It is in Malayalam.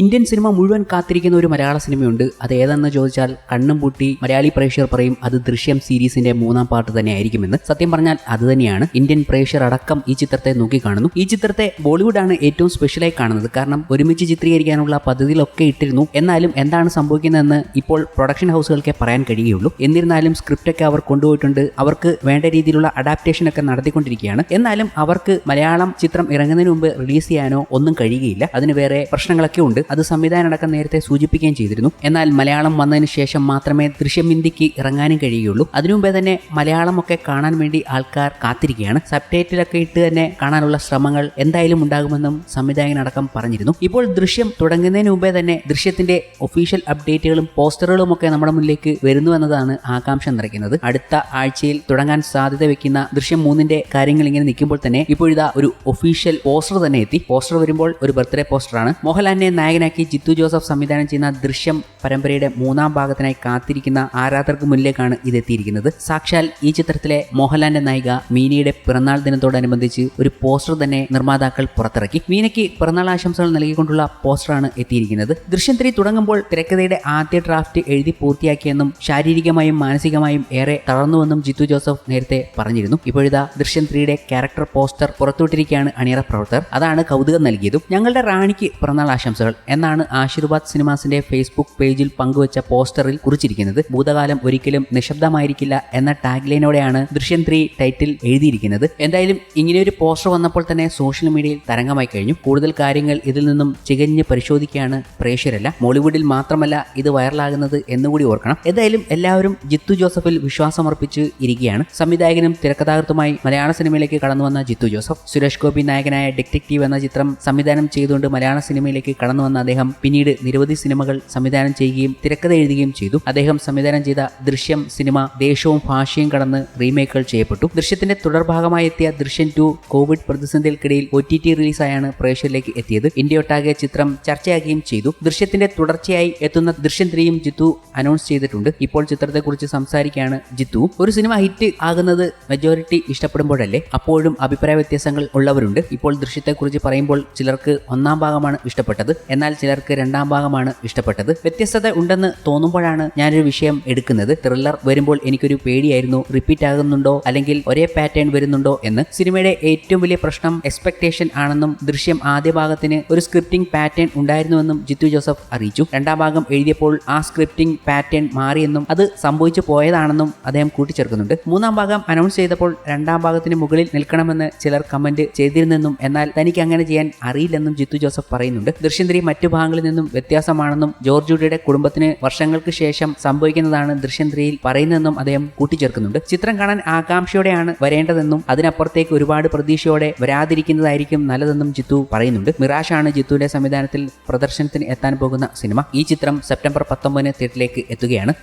ഇന്ത്യൻ സിനിമ മുഴുവൻ കാത്തിരിക്കുന്ന ഒരു മലയാള സിനിമയുണ്ട്. അത് ഏതെന്ന് ചോദിച്ചാൽ കണ്ണും പൂട്ടി മലയാളി പ്രേക്ഷകർ പറയും അത് ദൃശ്യം സീരീസിന്റെ മൂന്നാം പാർട്ട് തന്നെ ആയിരിക്കുമെന്ന് സത്യം പറഞ്ഞാൽ അത് തന്നെയാണ്. ഇന്ത്യൻ പ്രേക്ഷകർ അടക്കം ഈ ചിത്രത്തെ നോക്കിക്കാണുന്നു. ഈ ചിത്രത്തെ ബോളിവുഡാണ് ഏറ്റവും സ്പെഷ്യലായി കാണുന്നത്. കാരണം ഒരുമിച്ച് ചിത്രീകരിക്കാനുള്ള പദ്ധതിയിലൊക്കെ ഇട്ടിരുന്നു. എന്നാലും എന്താണ് സംഭവിക്കുന്നതെന്ന് ഇപ്പോൾ പ്രൊഡക്ഷൻ ഹൗസുകൾക്കേ പറയാൻ കഴിയുകയുള്ളൂ. എന്നിരുന്നാലും സ്ക്രിപ്റ്റൊക്കെ അവർ കൊണ്ടുപോയിട്ടുണ്ട്. അവർക്ക് വേണ്ട രീതിയിലുള്ള അഡാപ്റ്റേഷൻ ഒക്കെ നടത്തിക്കൊണ്ടിരിക്കുകയാണ്. എന്നാലും അവർക്ക് മലയാളം ചിത്രം ഇറങ്ങുന്നതിന് മുമ്പ് റിലീസ് ചെയ്യാനോ ഒന്നും കഴിയുകയില്ല. അതിന് വേറെ പ്രശ്നങ്ങളൊക്കെ ഉണ്ട്. അത് സംവിധാനം അടക്കം നേരത്തെ സൂചിപ്പിക്കുകയും ചെയ്തിരുന്നു. എന്നാൽ മലയാളം വന്നതിന് ശേഷം മാത്രമേ ദൃശ്യം ഹിന്ദിക്ക് ഇറങ്ങാനും കഴിയുകയുള്ളൂ. അതിനുമുമ്പേ തന്നെ മലയാളമൊക്കെ കാണാൻ വേണ്ടി ആൾക്കാർ കാത്തിരിക്കുകയാണ്. സബ്ടൈറ്റിലൊക്കെ ഇട്ട് തന്നെ കാണാനുള്ള ശ്രമങ്ങൾ എന്തായാലും ഉണ്ടാകുമെന്നും സംവിധായകനടക്കം പറഞ്ഞിരുന്നു. ഇപ്പോൾ ദൃശ്യം തുടങ്ങുന്നതിന് മുമ്പേ തന്നെ ദൃശ്യത്തിന്റെ ഒഫീഷ്യൽ അപ്ഡേറ്റുകളും പോസ്റ്ററുകളും ഒക്കെ നമ്മുടെ മുന്നിലേക്ക് വരുന്നു എന്നതാണ് ആകാംക്ഷ നിറയ്ക്കുന്നത്. അടുത്ത ആഴ്ചയിൽ തുടങ്ങാൻ സാധ്യത വെക്കുന്ന ദൃശ്യം മൂന്നിന്റെ കാര്യങ്ങൾ ഇങ്ങനെ നിൽക്കുമ്പോൾ തന്നെ ഇപ്പോഴിതാ ഒരു ഒഫീഷ്യൽ പോസ്റ്റർ തന്നെ എത്തി. പോസ്റ്റർ വരുമ്പോൾ ഒരു ബർത്ത്ഡേ പോസ്റ്ററാണ്. മോഹൻലാലിനെ നായകനാക്കി ജിത്തു ജോസഫ് സംവിധാനം ചെയ്യുന്ന ദൃശ്യം പരമ്പരയുടെ മൂന്നാം ഭാഗത്തിനായി കാത്തിരിക്കുന്ന ആരാധകർക്ക് മുന്നിലേക്കാണ് ഇതെത്തിയിരിക്കുന്നത്. സാക്ഷാൽ ഈ ചിത്രത്തിലെ മോഹൻലാലിന്റെ നായിക മീനയുടെ പിറന്നാൾ ദിനത്തോടനുബന്ധിച്ച് ഒരു പോസ്റ്റർ തന്നെ നിർമ്മാതാക്കൾ പുറത്തിറക്കി. മീനയ്ക്ക് പിറന്നാൾ ആശംസകൾ നൽകിക്കൊണ്ടുള്ള പോസ്റ്ററാണ് എത്തിയിരിക്കുന്നത്. ദൃശ്യം ത്രീ തുടങ്ങുമ്പോൾ തിരക്കഥയുടെ ആദ്യ ഡ്രാഫ്റ്റ് എഴുതി പൂർത്തിയാക്കിയെന്നും ശാരീരികമായും മാനസികമായും ഏറെ തളർന്നുവെന്നും ജിത്തു ജോസഫ് നേരത്തെ പറഞ്ഞിരുന്നു. ഇപ്പോഴിതാ ദൃശ്യം ത്രീയുടെ ക്യാരക്ടർ പോസ്റ്റർ പുറത്തുവിട്ടിരിക്കുകയാണ് അണിയറ പ്രവർത്തകർ. അതാണ് കൗതുകം നൽകിയതും. ഞങ്ങളുടെ റാണിക്ക് പിറന്നാൾ ആശംസകൾ. എന്നാണ് ആശീർവാദ് സിനിമാസിന്റെ ഫേസ്ബുക്ക് പേജിൽ പങ്കുവച്ച പോസ്റ്ററിൽ കുറിച്ചിരിക്കുന്നത്. ഭൂതകാലം ഒരിക്കലും നിശബ്ദമായിരിക്കില്ല എന്ന ടാഗ് ലൈനോടെയാണ് ദൃശ്യം ത്രീ ടൈറ്റിൽ എഴുതിയിരിക്കുന്നത്. എന്തായാലും ഇങ്ങനെയൊരു പോസ്റ്റർ വന്നപ്പോൾ തന്നെ സോഷ്യൽ മീഡിയയിൽ തരംഗമായി കഴിഞ്ഞു. കൂടുതൽ കാര്യങ്ങൾ ഇതിൽ നിന്നും ചികഞ്ഞ് പരിശോധിക്കുകയാണ് പ്രേക്ഷകരല്ല. മോളിവുഡിൽ മാത്രമല്ല ഇത് വൈറലാകുന്നത് എന്നുകൂടി ഓർക്കണം. എന്തായാലും എല്ലാവരും ജിത്തു ജോസഫിൽ വിശ്വാസമർപ്പിച്ച് ഇരിക്കുകയാണ്. സംവിധായകനും തിരക്കഥാകൃത്തുമായി മലയാള സിനിമയിലേക്ക് കടന്നു വന്ന ജിത്തു ജോസഫ് സുരേഷ് ഗോപി നായകനായ ഡിറ്റക്റ്റീവ് എന്ന ചിത്രം സംവിധാനം ചെയ്തുകൊണ്ട് മലയാള സിനിമയിലേക്ക് കടന്നു വന്ന അദ്ദേഹം പിന്നീട് നിരവധി സിനിമകൾ സംവിധാനം ചെയ്യുകയും തിരക്കഥ എഴുതുകയും ചെയ്തു. അദ്ദേഹം സംവിധാനം ചെയ്ത ദൃശ്യം സിനിമ ദേശവും ഭാഷയും കടന്ന് റീമേക്കുകൾ ചെയ്യപ്പെട്ടു. ദൃശ്യത്തിന്റെ തുടർഭാഗമായി എത്തിയ ദൃശ്യം ടു കോവിഡ് പ്രതിസന്ധികൾക്കിടയിൽ ഒ ടി ടി റിലീസായാണ് പ്രേക്ഷകരിലേക്ക് എത്തിയത്. ഇന്ത്യയൊട്ടാകെ ചിത്രം ചർച്ചയാകുകയും ചെയ്തു. ദൃശ്യത്തിന്റെ തുടർച്ചയായി എത്തുന്ന ദൃശ്യം ത്രീയും ജിത്തു അനൗൺസ് ചെയ്തിട്ടുണ്ട്. ഇപ്പോൾ ചിത്രത്തെക്കുറിച്ച് സംസാരിക്കുകയാണ് ജിത്തു. ഒരു സിനിമ ഹിറ്റ് ആകുന്നത് മെജോറിറ്റി ഇഷ്ടപ്പെടുമ്പോഴല്ലേ? അപ്പോഴും അഭിപ്രായ വ്യത്യാസങ്ങൾ ഉള്ളവരുണ്ട്. ഇപ്പോൾ ദൃശ്യത്തെക്കുറിച്ച് പറയുമ്പോൾ ചിലർക്ക് ഒന്നാം ഭാഗമാണ് ഇഷ്ടപ്പെട്ടത്. എന്നാൽ ചിലർക്ക് രണ്ടാം ഭാഗമാണ് ഇഷ്ടപ്പെട്ടത്. വ്യത്യസ്തത ഉണ്ടെന്ന് തോന്നുമ്പോഴാണ് ഞാനൊരു വിഷയം എടുക്കുന്നത്. ത്രില്ലർ വരുമ്പോൾ എനിക്കൊരു പേടിയായിരുന്നു. റിപ്പീറ്റ് ആകുന്നുണ്ടോ? അല്ലെങ്കിൽ ഒരേ പാറ്റേൺ വരുന്നുണ്ടോ എന്ന്. സിനിമയുടെ ഏറ്റവും വലിയ പ്രശ്നം എക്സ്പെക്ടേഷൻ ആണെന്നും ദൃശ്യം ആദ്യ ഭാഗത്തിന് ഒരു സ്ക്രിപ്റ്റിംഗ് പാറ്റേൺ ഉണ്ടായിരുന്നുവെന്നും ജിത്തു ജോസഫ് അറിയിച്ചു. രണ്ടാം ഭാഗം എഴുതിയപ്പോൾ ആ സ്ക്രിപ്റ്റിംഗ് പാറ്റേൺ മാറിയെന്നും അത് സംഭവിച്ചു പോയതാണെന്നും അദ്ദേഹം കൂട്ടിച്ചേർക്കുന്നുണ്ട്. മൂന്നാം ഭാഗം അനൗൺസ് ചെയ്തപ്പോൾ രണ്ടാം ഭാഗത്തിന് മുകളിൽ നിൽക്കണമെന്ന് ചിലർ കമന്റ് ചെയ്തിരുന്നെന്നും എന്നാൽ തനിക്ക് അങ്ങനെ ചെയ്യാൻ അറിയില്ലെന്നും ജിത്തു ജോസഫ് പറയുന്നുണ്ട്. ദൃശ്യം മറ്റു ഭാഗങ്ങളിൽ നിന്നും വ്യത്യാസമാണെന്നും ജോർജ് ജൂഡിയുടെ കുടുംബത്തിന് വർഷങ്ങൾക്ക് ശേഷം സംഭവിക്കുന്നതാണ് ദൃശ്യം ത്രീയിൽ പറയുന്നതെന്നും അദ്ദേഹം കൂട്ടിച്ചേർക്കുന്നുണ്ട്. ചിത്രം കാണാൻ ആകാംക്ഷയോടെയാണ് വരേണ്ടതെന്നും അതിനപ്പുറത്തേക്ക് ഒരുപാട് പ്രതീക്ഷയോടെ വരാതിരിക്കുന്നതായിരിക്കും നല്ലതെന്നും ജിത്തു പറയുന്നുണ്ട്. മിറാഷാണ് ജിത്തുവിന്റെ സംവിധാനത്തിൽ പ്രദർശനത്തിന് എത്താൻ പോകുന്ന സിനിമ. ഈ ചിത്രം സെപ്റ്റംബർ പത്തൊമ്പതിന് തിയേറ്ററിലേക്ക് എത്തുകയാണ്.